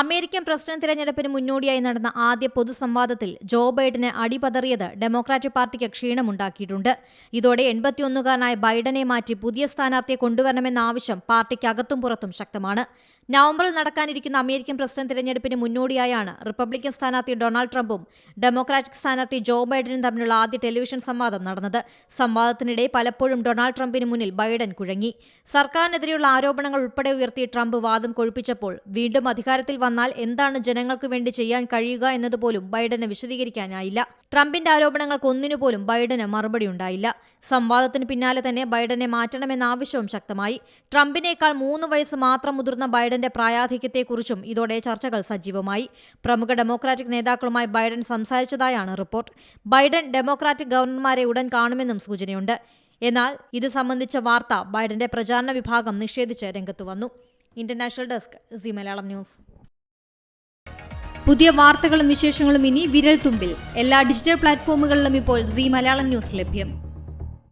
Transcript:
American president തിരഞ്ഞെടുപ്പിന് മുന്നോടിയായി നടന്ന ആദ്യ പൊതുസംവാദത്തിൽ ജോ ബൈഡന് അടിപതറിയത് ഡെമോക്രാറ്റിക് പാർട്ടിക്ക് ക്ഷീണമുണ്ടാക്കിയിട്ടുണ്ട്. ഇതോടെ എൺപത്തിയൊന്നുകാരനായ ബൈഡനെ മാറ്റി പുതിയ സ്ഥാനാർത്ഥിയെ കൊണ്ടുവരണമെന്ന ആവശ്യം പാർട്ടിക്ക് അകത്തും പുറത്തും ശക്തമാണ്. നവംബറിൽ നടക്കാനിരിക്കുന്ന അമേരിക്കൻ പ്രസിഡന്റ് തിരഞ്ഞെടുപ്പിന് മുന്നോടിയായാണ് റിപ്പബ്ലിക്കൻ സ്ഥാനാർത്ഥി ഡൊണാൾഡ് ട്രംപും ഡെമോക്രാറ്റിക് സ്ഥാനാർത്ഥി ജോ ബൈഡനും തമ്മിലുള്ള ആദ്യ ടെലിവിഷൻ സംവാദം നടന്നത്. സംവാദത്തിനിടെ പലപ്പോഴും ഡൊണാൾഡ് ട്രംപിന് മുന്നിൽ ബൈഡൻ കുഴങ്ങി. സർക്കാരിനെതിരെയുള്ള ആരോപണങ്ങൾ ഉൾപ്പെടെ ഉയർത്തി ട്രംപ് വാദം കൊഴുപ്പിച്ചപ്പോൾ വീണ്ടും അധികാരത്തിൽ വന്നാൽ എന്താണ് ജനങ്ങൾക്ക് വേണ്ടി ചെയ്യാൻ കഴിയുക എന്നതുപോലും ബൈഡന് വിശദീകരിക്കാനായില്ല. ട്രംപിന്റെ ആരോപണങ്ങൾക്ക് ഒന്നിനുപോലും ബൈഡന് മറുപടി ഉണ്ടായില്ല. സംവാദത്തിന് പിന്നാലെ തന്നെ ബൈഡനെ മാറ്റണമെന്ന ആവശ്യവും ശക്തമായി. ട്രംപിനേക്കാൾ മൂന്ന് വയസ്സ് മാത്രം മുതിർന്ന ബൈഡന്റെ പ്രായാധിക്യത്തെക്കുറിച്ചും ഇതോടെ ചർച്ചകൾ സജീവമായി. പ്രമുഖ ഡെമോക്രാറ്റിക് നേതാക്കളുമായി ബൈഡൻ സംസാരിച്ചതായാണ് റിപ്പോർട്ട്. ബൈഡൻ ഡെമോക്രാറ്റിക് ഗവർണർമാരെ ഉടൻ കാണുമെന്നും സൂചനയുണ്ട്. എന്നാൽ ഇത് സംബന്ധിച്ച വാർത്ത ബൈഡന്റെ പ്രചാരണ വിഭാഗം നിഷേധിച്ച് രംഗത്തു വന്നു. International desk C Malayalam news. പുതിയ വാർത്തകളും വിശേഷങ്ങളും ഇനി വിരൽ തുമ്പിൽ എല്ലാ ഡിജിറ്റൽ പ്ലാറ്റ്ഫോമുകളിലും ഇപ്പോൾ സി മലയാളം ന്യൂസ് ലഭ്യം.